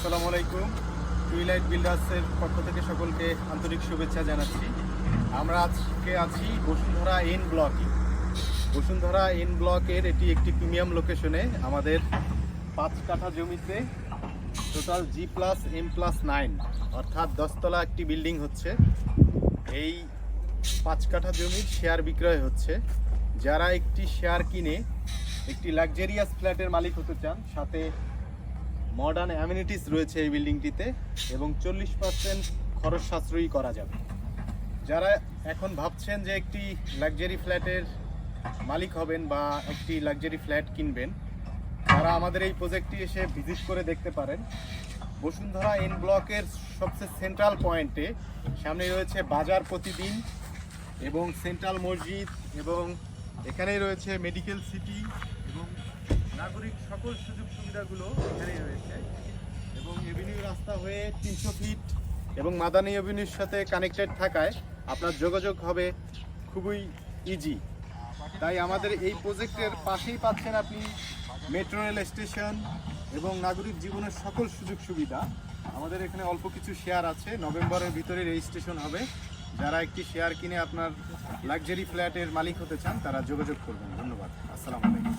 আসসালামু আলাইকুম। টুইলাইট বিল্ডার্সের পক্ষ থেকে সকলকে আন্তরিক শুভেচ্ছা জানাচ্ছি। আমরা আজকে আছি বসুন্ধরা এন ব্লকে বসুন্ধরা এন ব্লকের এটি একটি প্রিমিয়াম লোকেশনে আমাদের পাঁচ কাঠা জমিতে total G plus, M plus nine, অর্থাৎ দশতলা একটি বিল্ডিং হচ্ছে। এই পাঁচ কাঠা জমির শেয়ার বিক্রয় হচ্ছে। যারা একটি শেয়ার কিনে একটি লাক্সারিয়াস ফ্ল্যাটের মালিক হতে চান, সাথে মডার্ন অ্যামিনিটিস রয়েছে এই বিল্ডিংটিতে এবং চল্লিশ পার্সেন্ট খরচ সাশ্রয়ী করা যাবে। যারা এখন ভাবছেন যে একটি লাক্সারি ফ্ল্যাটের মালিক হবেন বা একটি লাক্সারি ফ্ল্যাট কিনবেন, তারা আমাদের এই প্রজেক্টটি এসে ভিজিট করে দেখতে পারেন। বসুন্ধরা এন ব্লকের সবচেয়ে সেন্ট্রাল পয়েন্টে সামনে রয়েছে বাজার প্রতিদিন এবং সেন্ট্রাল মসজিদ এবং এখানেই রয়েছে মেডিকেল সিটি নাগরিক সকল সুযোগ সুবিধাগুলো এখানেই রয়েছে। এবং এভিনিউ রাস্তা হয়ে তিনশো ফিট এবং মাদানী এভিনিউর সাথে কানেক্টেড থাকায় আপনার যোগাযোগ হবে খুবই ইজি তাই আমাদের এই প্রজেক্টের পাশেই পাচ্ছেন আপনি মেট্রো রেল স্টেশন এবং নাগরিক জীবনের সকল সুযোগ সুবিধা। আমাদের এখানে অল্প কিছু শেয়ার আছে, নভেম্বরের ভিতরে রেজিস্ট্রেশন হবে। যারা একটি শেয়ার কিনে আপনার লাক্সারি ফ্ল্যাটের মালিক হতে চান, তারা যোগাযোগ করবেন। ধন্যবাদ। আসসালামু আলাইকুম।